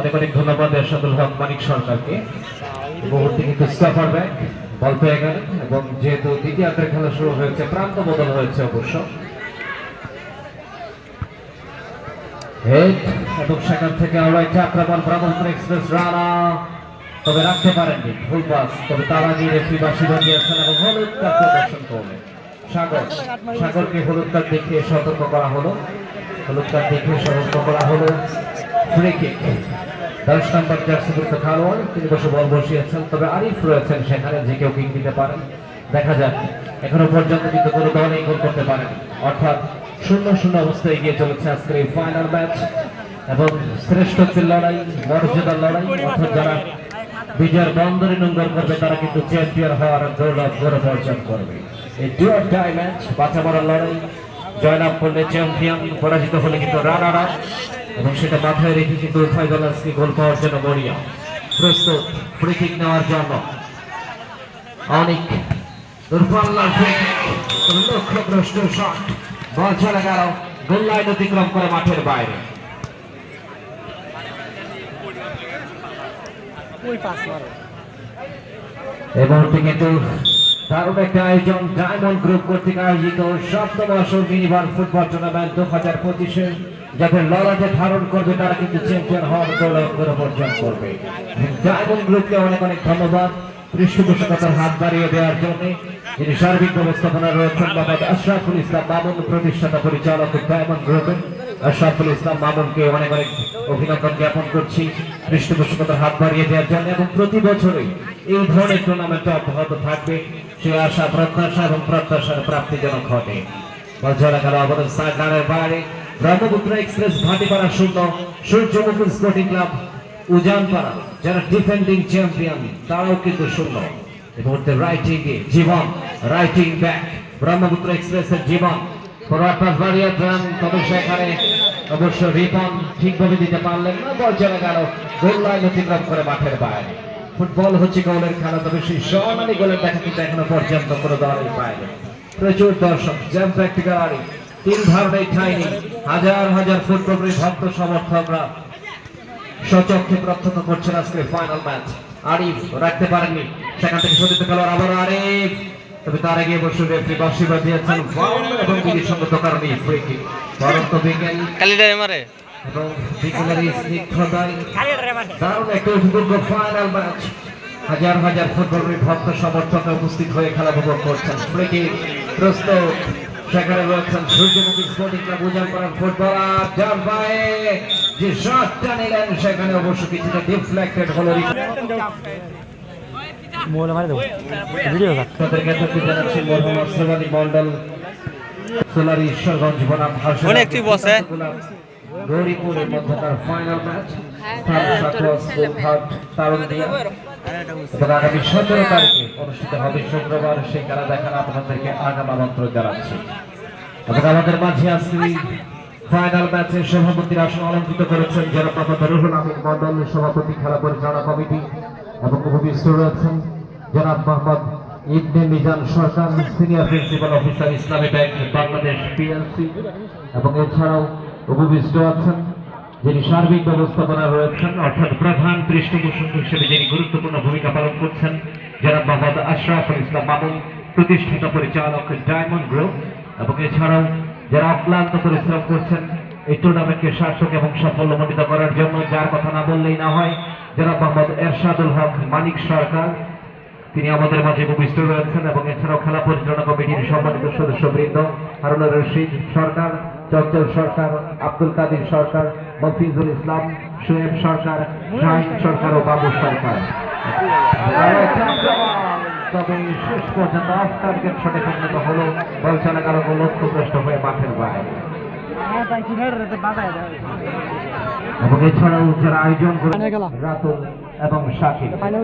অনেক অনেক ধন্যবাদ এরশাদুল হক মানিক সরকারকে। মুহূর্তে কিন্তু স্টাফার ব্যাক বল পেয়ে গেলেন এবং যেহেতু দ্বিতীয়ার্ধের খেলা শুরু হয়েছে প্রান্ত বদল হয়েছে অবশ্য। হেড এবং সেখান থেকে আড়াইটা আক্রমণ ব্রাহ্মণপুর এক্সপ্রেস রানা তবে রাখতে পারেননি ফুল পাস তবে তার আগে রেফি বাসিবা দিয়েছেন এবং হলুদ কার্ড প্রদর্শন করলেন। সাগর, সাগরকে হলুদ কার্ড দেখিয়ে সতর্ক করা হলো। হলুদ কার্ড দেখিয়ে সতর্ক করা হলো। ফ্রি কিক দশ নম্বর জার্সিযুক্ত খেলোয়াড় তিনি বসে বল বসিয়েছেন। তবে আরিফ রয়েছেন সেখানে, যে কেউ কিক দিতে পারেন দেখা যাক, এখনও পর্যন্ত কিন্তু কোনো দলই গোল করতে পারেন। অর্থাৎ শূন্য শূন্য অবস্থায় এগিয়ে চলেছে আজকের এই ফাইনাল ম্যাচ এবং শ্রেষ্ঠত্বের লড়াই, মর্যাদার লড়াই। অর্থাৎ যারা বিজয়ের বন্দরে নোংর করবে, তারা কিন্তু চ্যাম্পিয়ন হওয়ার গৌরব গৌরব অর্জন করবে। এই ডুয়ার টাই ম্যাচ বাঁচা মরার লড়াই, জয়লাভ করলে চ্যাম্পিয়ন পরাজিত হলে কিন্তু রানার আপ এবং সেটা মাথায় রেখে কিন্তু গোল পাওয়ার জন্য মরিয়া। প্রস্তুত ফ্রি কিক নেওয়ার জন্য। অনেক শট বল চলে গেল, গোল লাইন অতিক্রম করে মাঠের বাইরে। কিন্তু দারুণ একটা আয়োজন ডায়মন্ড গ্রুপ কর্তৃক আয়োজিত সপ্তম আসর মিনিবার ফুটবল টুর্নামেন্ট দু হাজার পঁচিশে যাদের লড়াইতে ধারণ করবে, তারা কিন্তু চ্যাম্পিয়ন হওয়ার গৌরব অর্জন করবে। ডায়মন্ড গ্রুপকে অনেক অনেক ধন্যবাদ পৃষ্ঠপোষকতার হাত বাড়িয়ে দেওয়ার জন্য। যিনি সার্বিক ব্যবস্থাপনা রয়েছেন, মোহাম্মদ আশরাফুল ইসলাম মামুন, প্রতিষ্ঠাতা পরিচালক ডায়মন্ড গ্রুপের আশরাফুল ইসলাম মামুনকে অনেক অনেক অভিনন্দন জ্ঞাপন করছি পৃষ্ঠপোষকতার হাত বাড়িয়ে দেওয়ার জন্য। এবং প্রতি বছরই এই ধরনের টুর্নামেন্ট অব্যাহত থাকবে। সে আশা, প্রত্যাশা এবং প্রত্যাশার প্রাপ্তি যেন ঘটে। বলছাড়া গেল আমাদের সাইডলাইনের বাইরে ব্রহ্মপুত্র এক্সপ্রেস, ভাটিপাড়া শূন্য সূর্যমুখী স্পোর্টিং ক্লাব, উজানপাড়া, যারা ডিফেন্ডিং চ্যাম্পিয়ন তারাও কিন্তু শূন্য এই মুহূর্তে right wing Jibon right wing back Brahmaputra এক্সপ্রেসের জীবন। ঠিকভাবে দিতে করে মাঠের বাইরে। ফুটবল হচ্ছে পর্যন্ত প্রচুর দর্শক তিন ধারণেই নেই হাজার হাজার ফুটবলের ভক্ত সমর্থকরা সচক্ষে প্রত্যক্ষ করছেন আজকে ফাইনাল ম্যাচ আরিফ রাখতে পারেননি। সেখান থেকে সতীর্থ খেলোয়াড় আবার আরিফ। তবে তার আগে বসে রেফরি বাসিবা দিয়েছেন ফাউল এবং বিধি সঙ্গত কারণে ফ্রি কিক পরন্ত বিকেল। কালিডারে মারে। এবং বিকেলের এই স্নিগ্ধতায় দারুণ একটা উপভোগ্য ফাইনাল ম্যাচ হাজার হাজার ফুটবলের ভক্ত সমর্থক উপস্থিত হয়ে খেলা উপভোগ করছেন। ফ্রি কিক প্রস্তুত। সেখানে রয়েছেন সূর্যমুখী স্পোর্টিং ক্লাব উজান করার ফুটবলার যার পায়ে যে শটটা নিলেন সেখানে অবশ্য কিছুটা ডিফ্লেক্টেড হলো মোবাইল মারি দেবো। ভিডিও থাক তাদেরকে ধন্যবাদ জানাচ্ছি মোহাম্মদ সোলানি মন্ডল সোলারি ঈশ্বরগঞ্জ বনাম হাসন অনেক তুই বসে। গৌরীপুরের মধ্যকার ফাইনাল ম্যাচ স্থান সাতোয়া তারুণ দিয়া এবং আগামী সতেরো তারিখে অনুষ্ঠিত হবে শুক্রবার, সেই খেলা দেখার আপনাদেরকে আগাম আমন্ত্রণ জানাচ্ছি। আমাদের মাঝে আজকে ফাইনাল ম্যাচে সভাপতির আসন অলঙ্কৃত করেছেন যারা মোহাম্মদ রুহুল আমিন মন্ডল সভাপতি খেলা পরিচালনা কমিটি এবং উপবিষ্ট রয়েছেন জনাব Mohammad Ibne Mizan Sarkar senior principal officer Islami bank Bangladesh PLC এবং এছাড়াও উপবিষ্ট আছেন যিনি সার্বিক ব্যবস্থাপনা রয়েছেন, অর্থাৎ প্রধান পৃষ্ঠপোষক হিসেবে যিনি গুরুত্বপূর্ণ ভূমিকা পালন করছেন, জনাব মোহাম্মদ আশরাফুল ইসলাম মামুন, প্রতিষ্ঠিত পরিচালক ডায়মন্ড গ্রুপ এবং এছাড়াও যারা অক্লান্ত পরিশ্রম করছেন, এই টুর্নামেন্টকে সার্থক এবং সাফল্যমণ্ডিত করার জন্য যার কথা না বললেই না হয়, জনাব মোহাম্মদ এরশাদুল হক মানিক সরকার। তিনি আমাদের মাঝে উপবিষ্ট রয়েছেন, এবং এছাড়াও খেলা পরিচালনা কমিটির সম্মানিত সদস্যবৃন্দ হারুন রশিদ সরকার। চঞ্চল সরকার আব্দুল কাদির সরকার মফিজুল ইসলাম সোয়েব সরকার শাহিন সরকার ও বাবু সরকার। তবে শেষ পর্যন্ত অফ টার্গেট শটে পরিণত হলো বল চলে গেল লক্ষ্যভ্রষ্ট হয়ে মাঠের বাইরে। এবং এছাড়াও যারা আয়োজন করে রাতুল এবং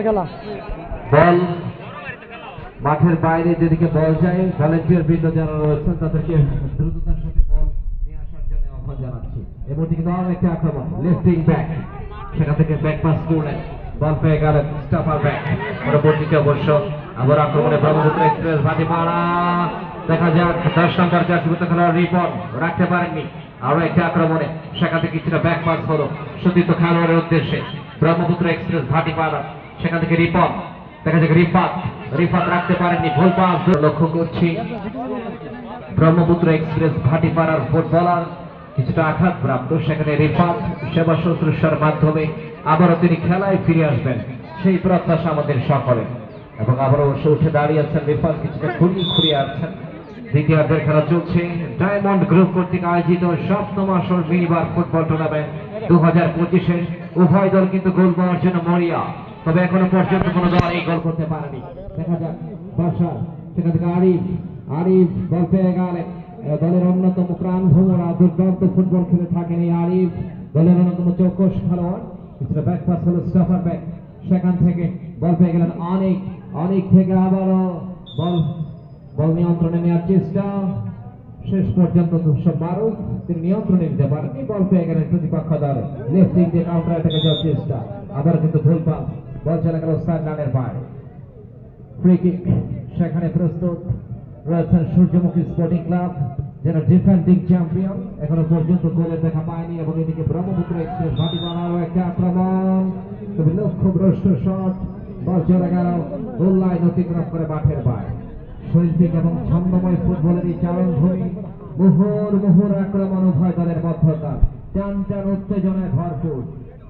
খেলা। বল মাঠের বাইরে যেদিকে বল যায় ভলেন্টিয়ার বৃন্দ যারা রয়েছেন তাদেরকে দ্রুততার সাথে বল নিয়ে আসার জন্য আহ্বান জানাচ্ছি খেলোয়াড়ের উদ্দেশ্যে। ব্রহ্মপুত্র এক্সপ্রেস ভাটিপাড়া সেখান থেকে রিপন। দেখা যাক, রিফাত। রাখতে পারেননি। ভুল লক্ষ্য করছি, ব্রহ্মপুত্র এক্সপ্রেস ভাটিপাড়ার ফুটবলার কিছুটা আঘাত প্রাপ্ত। সেখানে রিফাত সেবা শুশ্রূষার মাধ্যমে আবারও তিনি খেলায় ফিরে আসবেন। সেই প্রত্যাশা আমাদের সকলে এবং আবারও সে উঠে দাঁড়িয়েছেন রিফাত, কিছুটা খুঁড়িয়ে খুঁড়িয়ে আসছেন। দ্বিতীয়ার্ধের খেলা চলছে। ডায়মন্ড গ্রুপ কর্তৃক আয়োজিত সপ্তম আসর মিনিবার ফুটবল টুর্নামেন্ট। দু হাজার পঁচিশে উভয় দল কিন্তু গোল পাওয়ার জন্য মরিয়া। তবে এখনও পর্যন্ত কোনো দল এই গোল করতে পারেনি। দেখা যাক বর্ষা সেখান থেকে আরিফ আরিফ বল পেয়ে গেলেন দলের অন্যতম প্রাণ ভোমরা দুর্দান্ত ফুটবল খেলে থাকেন এই আরিফ। দলের অন্যতম চৌকস খেলোয়াড়। ব্যাক পাস হলো স্টাফার ব্যাক সেখান থেকে বল পেয়ে গেলেন অনেক। অনেক থেকে আবারও বল বল নিয়ন্ত্রণে নেওয়ার চেষ্টা। শেষ পর্যন্ত দুশো বারো। তিনি নিয়ন্ত্রণে নিতে পারেননি। বল পেয়ে গেলেন প্রতিপক্ষ দল লেফট উইং দিয়ে কাউন্টার অ্যাটাকে যাওয়ার চেষ্টা। আবার কিন্তু ভুল পাস বল চলে গেল সাইড লাইনের বাইরে ফ্রি কিক সেখানে প্রস্তুত। রয়েছেন সূর্যমুখী স্পোর্টিং ক্লাব যারা ডিফেন্ডিং চ্যাম্পিয়ন এখনও পর্যন্ত গোলে দেখা পায়নি এবং এদিকে ব্রহ্মপুত্র এক্সপ্রেস ভাটি বানাও একটা আক্রমণ। তবে লক্ষ্যভ্রষ্ট শট গেল লাইন অতিক্রম করে মাঠের বাইরে। শৈল্পিক এবং ছন্দময় ফুটবলের এই মুহুর মুহুর আক্রমণ উভয় দলের মধ্যতা টান টান উত্তেজনায় ভরপুর।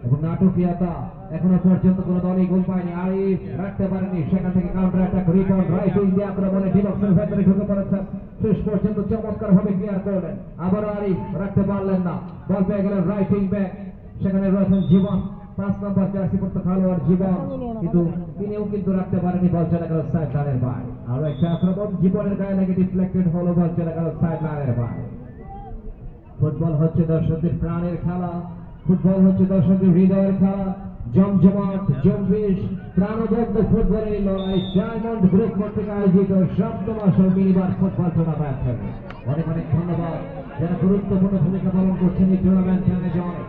এবং নাটকীয়তা এখনও পর্যন্ত কোনো দলই গোল পায়নি। আরিফ রাখতে পারেনি, সেখান থেকে কাউন্টার অ্যাটাক রিটার্ন রাইট দিয়ে আক্রমণে ডিবক্সের ভেতরে ঢুকে পড়েছেন। শেষ পর্যন্ত চমৎকার ভাবে ক্লিয়ার করলেন। আবারও আরিফ রাখতে পারলেন না। বল পেয়ে গেলেন রাইট উইং ব্যাক সেখানে রয়েছেন জীবন। পাঁচ নম্বর জার্সি পড়তে খেলোয়াড় জীবন। কিন্তু তিনিও কিন্তু রাখতে পারেনি, বল চলে গেল সাইড লাইনের বাইরে। আরও একটা আক্রমণ, জীবনের গায়ে লেগে ডিফ্লেক্টেড হলো, বল চলে গেল সাইড লাইনের বাইরে। ফুটবল হচ্ছে দর্শকদের প্রাণের খেলা। ফুটবল হচ্ছে দর্শকদের হৃদয়ের খেলা। জমজমাট, জম্বিশ প্রাণবদ্ধ ফুটবলের লড়াই ডায়মন্ড গ্রুপ কর্তৃক আয়োজিত সপ্তম আসর মিনিবার ফুটবল টুর্নামেন্ট অনেক অনেক ধন্যবাদ। যারা গুরুত্বপূর্ণ ভূমিকা পালন করছেন এই টুর্নামেন্ট জয়,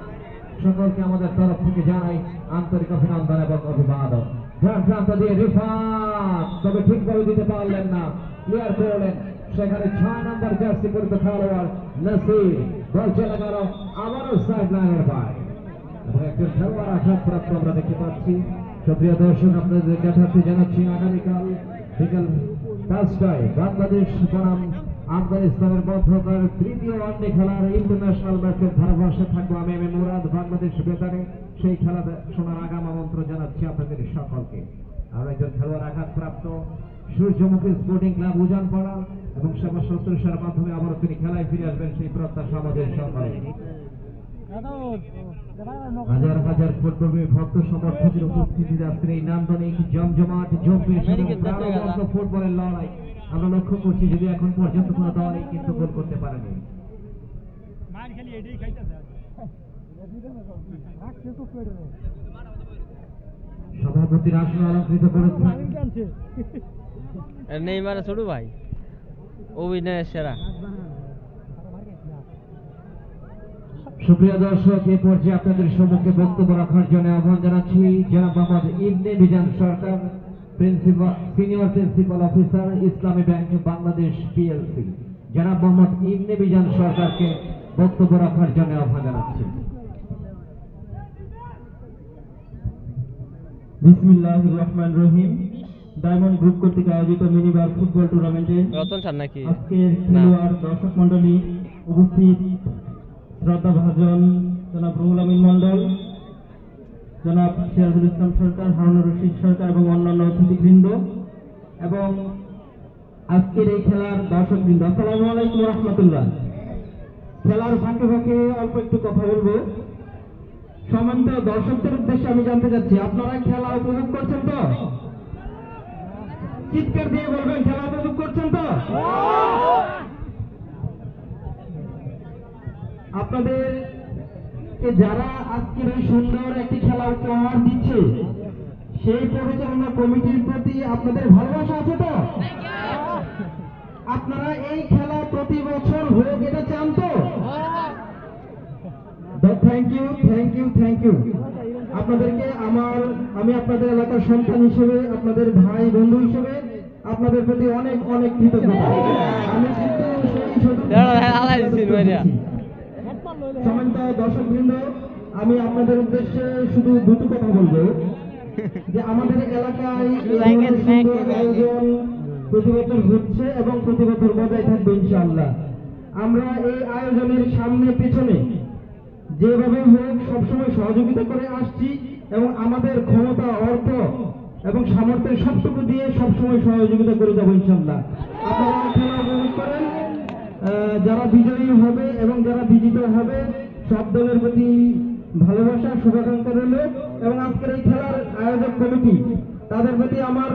সকলকে আমাদের তরফ থেকে জানাই আন্তরিক অভিনন্দন এবং অভিবাদন। ডান প্রান্ত দিয়ে রিফাত, তবে ঠিকভাবে দিতে পারলেন না। ক্লিয়ার করলেন। সেখানে ছয় নম্বর জার্সি পরিত খেলোয়াড় নাসির। বল চলে গেল আবারও সাইড বাইরে একজন খেলোয়াড় আঘাতপ্রাপ্ত আমরা দেখতে পাচ্ছি। সুপ্রিয় দর্শক, আপনাদের যথার্থে জানাচ্ছি, আগামীকাল বিকাল পাঁচটায় বাংলাদেশ বনাম আফগানিস্তানের মধ্যকার তৃতীয় ওয়ানডে খেলার ইন্টারন্যাশনাল ম্যাচের ধারাভাষ্যে থাকব আমি এম মুরাদ। বাংলাদেশ বেতারে সেই খেলা শোনার আগাম আমন্ত্রণ জানাচ্ছি আপনাদের সকলকে। আর একজন খেলোয়াড় আঘাতপ্রাপ্ত সূর্যমুখী স্পোর্টিং ক্লাব উজান পড়া এবং সেবা সত্তরের মাধ্যমে আবার তিনি খেলায় ফিরে আসবেন সেই প্রত্যাশা আমাদের সকলে হাজার হাজার ফুটবল ভক্ত সমর্থকের উপস্থিতিতে আজকের এই নান্দনিক জমজমাট জম্বিশ ফুটবলের লড়াই। আমরা লক্ষ্য করছি যদি এখন পর্যন্ত কোনো দলই কিন্তু গোল করতে পারেনি। সভাপতির আসন অলঙ্কৃত করেছেন নেইমারে ছোট ভাই। অভিনয়ের সেরা। সুপ্রিয় দর্শক এ পর্যায়ে আপনাদের সম্মুখে বক্তব্য রাখার জন্য আহ্বান জানাচ্ছি জনাব Mohammad Ibne Bijan Sarkar principal senior principal officer Islami bank Bangladesh PLC জনাব মোহাম্মদ ইবনে বিজান সরকারকে বক্তব্য রাখার জন্য আহ্বান জানাচ্ছি। বিসমিল্লাহ রহমান রহিম। ডায়মন্ড গ্রুপ কর্তৃক আয়োজিত মিনিবার ফুটবল টুর্নামেন্টে রতন স্যার নাকি? আজকের খেলোয়াড় দর্শক মন্ডলী উপস্থিত। শ্রদ্ধা ভাজন জনাব রুহুল আমিন মন্ডল জনাব সিরাজুল ইসলাম সরকার হারুনুর রশিদ সরকার এবং অন্যান্য অতিথিবৃন্দ এবং আজকের এই খেলার দর্শক বৃন্দ আসসালামু আলাইকুম রহমতুল্লাহ। খেলার ফাঁকে ফাঁকে অল্প একটু কথা বলব। সম্মানিত দর্শকদের উদ্দেশ্যে আমি জানতে চাচ্ছি আপনারা খেলা উপভোগ করছেন তো? চিৎকার দিয়ে বলবেন, খেলা উপভোগ করছেন তো? আপনাদের যারা আজকের এই সুন্দর একটি খেলা উপহার দিচ্ছে, সেই পরিচালনা কমিটির প্রতি আপনাদের ভালোবাসা আছে তো? আপনারা এই খেলা প্রতি বছর হোক এটা চান তো? Thank you thank you thank you আপনাদেরকে আমার আমি আপনাদের এলাকার সন্তান হিসেবে আপনাদের ভাই বন্ধু হিসেবে আপনাদের প্রতি অনেক অনেক কৃতজ্ঞতা। আমি কিন্তু। সম্মানিত আমি আপনাদের উদ্দেশ্যে শুধু দুটো কথা বলব। যে আমাদের এলাকায় আয়োজন প্রতি বছর হচ্ছে এবং প্রতি বছর বজায় থাকবে ইনশাআল্লাহ। আমরা এই আয়োজনের সামনে পেছনে যেভাবে হোক, সবসময় সহযোগিতা করে আসছি এবং আমাদের ক্ষমতা, অর্থ এবং সামর্থ্যের সবটুকু দিয়ে সবসময় সহযোগিতা করে যাব ইনশাল্লাহ। আপনারা খেলা উপভোগ করেন। যারা বিজয়ী হবে এবং যারা বিজিত হবে, সব দলের প্রতি ভালোবাসা, শুভাকাঙ্ক্ষা রইল এবং আজকের এই খেলার আয়োজক কমিটি, তাদের প্রতি আমার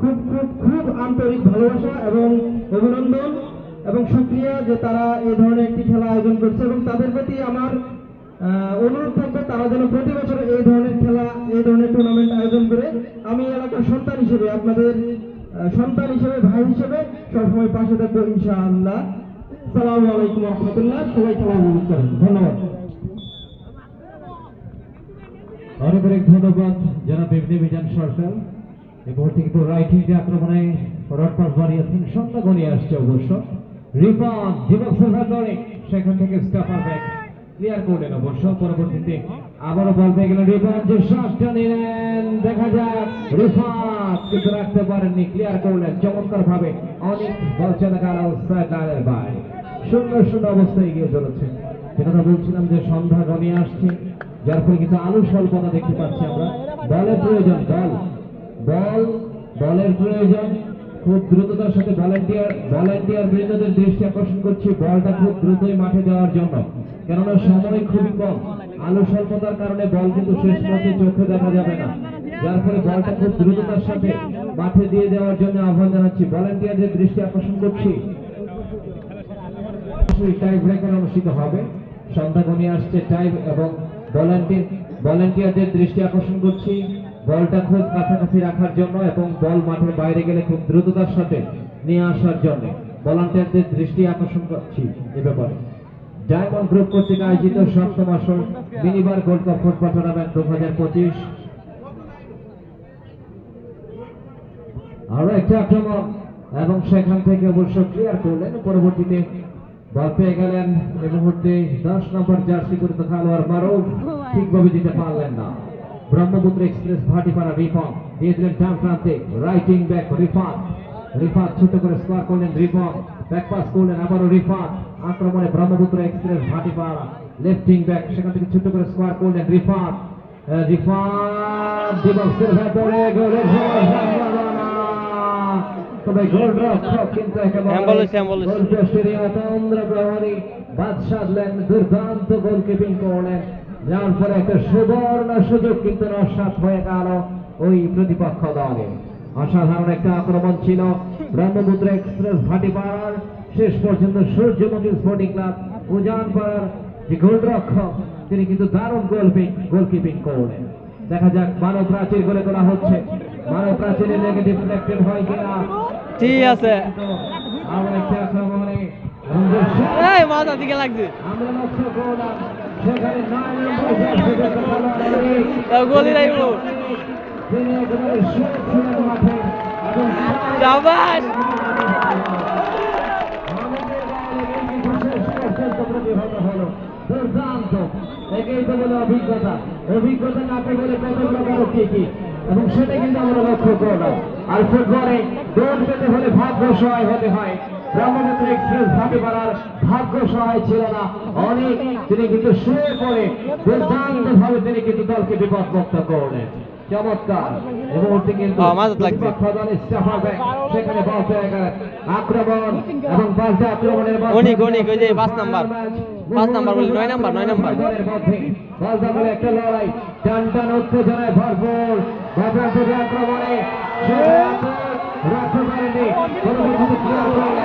খুব খুব খুব আন্তরিক ভালোবাসা এবং অভিনন্দন এবং সুক্রিয়া যে তারা এই ধরনের একটি খেলা আয়োজন করছে এবং তাদের প্রতি আমার অনুরোধ থাকবে তারা যেন প্রতি বছর এই ধরনের খেলা, এই ধরনের টুর্নামেন্ট আয়োজন করে আমি এলাকার সন্তান হিসেবে, আপনাদের সন্তান হিসেবে, ভাই হিসেবে সবসময় পাশে থাকব ইনশাআল্লাহ। সালামু আলাইকুম রহমতুল্লাহ। সবাই খেলা উপভোগ করেন। ধন্যবাদ। অনেক অনেক ধন্যবাদ, জনাব ইবনে মিজান সরকার। এই মুহূর্তে কিন্তু রাইট উইঙ্গে আক্রমণে রড পাস বাড়িয়েছেন সন্ধ্যা গনিয়ে আসছে অবশ্য। রিফান দিবসের সেখান থেকে স্টাফার ব্যাক ক্লিয়ার করলেন অবশ্য পরবর্তীতে আবারও বল পেয়ে গেলেন রিফান যে শ্বাসটা নিলেন দেখা যাক। রিফাত কিন্তু রাখতে পারেননি ক্লিয়ার করলেন চমৎকার ভাবে অনেক বল চলে গেল সাইডারের বাইরে শূন্য শূন্য অবস্থায় এগিয়ে চলেছে। যে কথা বলছিলাম যে সন্ধ্যা গনিয়ে আসছে, যার ফলে কিন্তু আলু স্বল্পতা দেখতে পাচ্ছি আমরা। বলের প্রয়োজন, বল। বল, বলের প্রয়োজন। খুব দ্রুততার সাথে ভলেন্টিয়ার ভলেন্টিয়ার বৃন্দদের দৃষ্টি আকর্ষণ করছি। বলটা খুব দ্রুতই মাঠে দেওয়ার জন্য। কেননা সময় খুবই কম। আলু স্বল্পতার কারণে বল কিন্তু শেষ পথে চোখে দেখা যাবে না। যার ফলে বলটা খুব দ্রুততার সাথে মাঠে দিয়ে দেওয়ার জন্য আহ্বান জানাচ্ছি। ভলেন্টিয়ারদের দৃষ্টি আকর্ষণ করছি। অনুষ্ঠিত হবে। সন্ধ্যা ঘনিয়ে আসছে টাই এবং ভলেন্টিয়ার ভলেন্টিয়ারদের দৃষ্টি আকর্ষণ করছি। বলটা খুব কাছাকাছি রাখার জন্য এবং বল মাঠের বাইরে গেলে খুব দ্রুততার সাথে নিয়ে আসার জন্য। ভলান্টিয়ারদের দৃষ্টি আকর্ষণ করছি এ ব্যাপারে। ডায়মন্ড গ্রুপ কর্তৃক আয়োজিত সপ্তম আসর মিনিবার গোল্ড কাপ ফুটবল টুর্নামেন্ট দু হাজার পঁচিশ। আরও একটা আক্রমণ এবং সেখান থেকে অবশ্য ক্লিয়ার করলেন, পরবর্তীতে বল পেয়ে গেলেন এই মুহূর্তে দশ নম্বর জার্সি পরিত খেলোয়াড় মারুফ। ঠিকভাবে দিতে পারলেন না। ব্রহ্মপুত্র এক্সপ্রেস ভাটিপাড়া রিফর্ম দিয়ে দিলেন ডান প্রান্তে রাইটিং ব্যাক রিফাত রিফাত ছোট করে স্কোয়ার করলেন রিফর্ম ব্যাক পাস করলেন আবারও রিফাত আক্রমণে Brahmaputra express Bhatipara left wing back সেখান থেকে ছোট করে স্কোয়ার করলেন রিফাত রিফাত দিবসের ভেতরে গোলের তবে গোল কিন্তু একেবারে অ্যাম্বুলেন্স, অ্যাম্বুলেন্স। গোল পোস্টের তন্দ্র প্রহরী। বাদ সাধলেন দুর্দান্ত গোলকিপিং করলেন। যার ফলে একটা সুবর্ণ সুযোগ কিন্তু নস্বাত হয়ে গেল ওই প্রতিপক্ষ দলে। অসাধারণ একটা আক্রমণ ছিল। ব্রহ্মপুত্র এক্সপ্রেস ভাটিপাড়ার শেষ পর্যন্ত সূর্যমুখী স্পোর্টিং ক্লাব উজান পাড়ার যে গোলরক্ষক তিনি কিন্তু দারুণ গোলকিপিং গোলকিপিং করলেন। দেখা যাক মানব প্রাচীর গোলে করা হচ্ছে। মানব প্রাচীরে লেগে ডিফ্লেক্টেড হয় কিনা। ঠিক আছে। আবার একটা আক্রমণে এই মাথা দিকে লাগছে। আমরা লক্ষ্য করলাম। বলে অভিজ্ঞতা অভিজ্ঞতা না পেলে কত প্রকার কি কি এবং সেটা কিন্তু আমরা লক্ষ্য করলাম। আর ফুটবলে দৌড় পেতে হলে ভাগ্য সহায় হতে হয়। ব্রহ্মপুত্র এক্সপ্রেস ভাবে পারার ভাগ্য সহায় ছিল না। অনেক তিনি কিন্তু শুয়ে পড়ে। দুর্দান্ত ভাবে তিনি কিন্তু দলকে বিপদমুক্ত করলেন। চমৎকার। এই মুহূর্তে কিন্তু ও, মাঝে লাগছে। প্রতিপক্ষ দলের স্টাফার ব্যাক সেখানে বল পেয়ে গেলেন। আক্রমণ এবং পাল্টা আক্রমণের মাধ্যমে অনিক, অনিক, ওই যে পাঁচ নাম্বার। পাঁচ নাম্বার বলি, নয় নাম্বার, নয় নাম্বার। মধ্যে একটা লড়াই। টান টান উত্তেজনায় ভরপুর। বাবরাপুরি আক্রমণে রাখতে পারেনি পরবর্তীতে ক্লিয়ার করলেন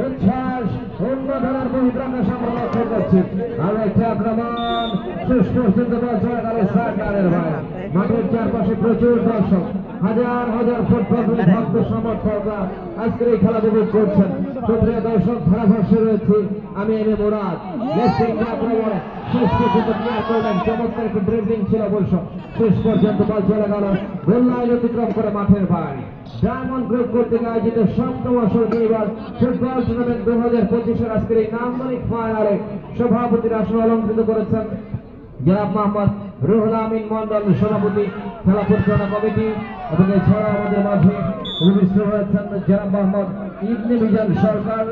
উচ্ছ্বাস অন্যধারার বহিপ্রাকাশ আমরা লক্ষ্য করছি আর একটি আক্রমণ শেষ পর্যন্ত ভাই মাঠের চারপাশে প্রচুর দর্শক হাজার হাজার ফুটবল ভক্ত সমর্থকরা আজকের এই খেলা উপভোগ করছেন। সুপ্রিয় দর্শক ধারাভাষ্যে রয়েছে আমি এম এ মুরাদ। সপ্তম দু হাজার সভাপতির আসন অলঙ্কৃত করেছেন জনাব মোহাম্মদ রুহুল আমিন মন্ডল সভাপতি, খেলা পরিচালনা কমিটি। এবং এছাড়া আমাদের মাঝে উপবিষ্ট হয়েছেন জনাব Mohammad Ibne Mizan Sarkar,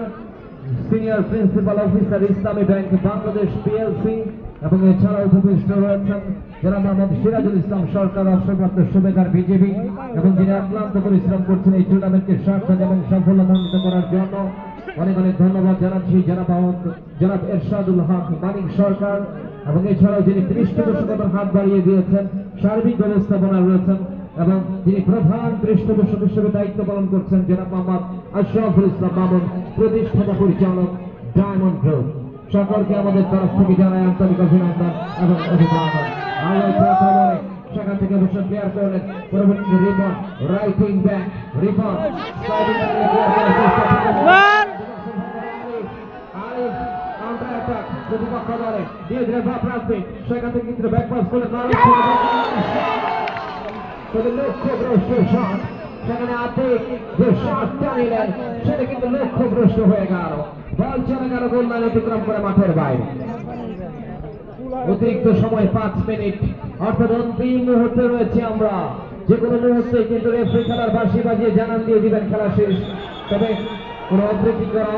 senior principal officer Islami bank Bangladesh PLC এবং এছাড়া উপবিষ্ট রয়েছেন জনাব মোহাম্মদ সিরাজুল ইসলাম সরকার, অবসরপ্রাপ্ত সুবেদার বিজেপি এবং যিনি অক্লান্ত পরিশ্রম করছেন এই টুর্নামেন্টকে সার্থক এবং সাফল্যমণ্ডিত করার জন্য। অনেক অনেক ধন্যবাদ জানাচ্ছি জনাব আহমদ- জনাব এরশাদুল হক মানিক সরকার এবং এছাড়াও যিনি পৃষ্ঠপোষকতার হাত বাড়িয়ে দিয়েছেন, সার্বিক ব্যবস্থাপনা রয়েছেন এবং যিনি প্রধান পৃষ্ঠপোষক হিসেবে দায়িত্ব পালন করছেন জনাব মোহাম্মদ আশরাফুল ইসলাম মামুন প্রতিষ্ঠাতা পরিচালক ডায়মন্ড গ্রুপ। সকলকে আমাদের তরফ থেকে জানাই আন্তরিক অভিনন্দন এবং অভিনন্দন। আলোচনা সেখান থেকে অবশ্য প্লেয়ার করলেন পরবর্তী রিপন রাইটিং ব্যাক প্রতিপক্ষ দলে দিয়ে বাপ রাখবে সেখান থেকে কিন্তু ব্যাক পাস করলেন মালিক তবে লক্ষ্যভ্রষ্ট শট সেখানে আতিক যে শটটা নিলেন সেটা কিন্তু লক্ষ্যভ্রষ্ট হয়ে গেল। বল চলে গেল গোল অতিক্রম করে মাঠের বাইরে। অতিরিক্ত সময় পাঁচ মিনিট। অর্থাৎ অন্তিম মুহূর্তে রয়েছে আমরা। যে কোনো মুহূর্তে কিন্তু রেফারি খেলার বাঁশি বাজিয়ে জানান দিয়ে দিবেন খেলা শেষ। তবে কোনো অবৃত্তি করা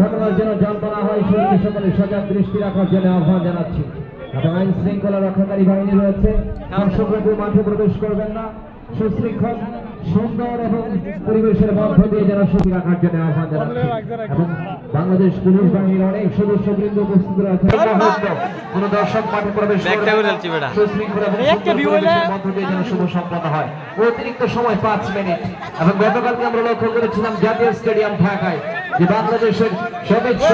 ঘটনার জন্য জানতে না হয়। সেদিকে সকলে সজাগ দৃষ্টি রাখার জন্য আহ্বান জানাচ্ছি। এবং আইন শৃঙ্খলা রক্ষাকারী বাহিনী রয়েছে। দর্শকবাবু মাঠে প্রবেশ করবেন না। সুশৃঙ্খল সুন্দর এবং পরিবেশের মধ্য দিয়ে যেন সুখী রাখার জন্য আহ্বান জানাচ্ছি এবং বাংলাদেশ পুলিশ বাহিনীর অনেক সদস্য বৃন্দ উপস্থিত রয়েছে। কোন দর্শক মাঠে প্রবেশ। সুশৃঙ্খল এবং মধ্য দিয়ে যেন শুভ সম্পন্ন হয়। অতিরিক্ত সময় পাঁচ মিনিট। এবং গতকালকে আমরা লক্ষ্য করেছিলাম জাতীয় স্টেডিয়াম ঢাকায় যে বাংলাদেশের সদস্য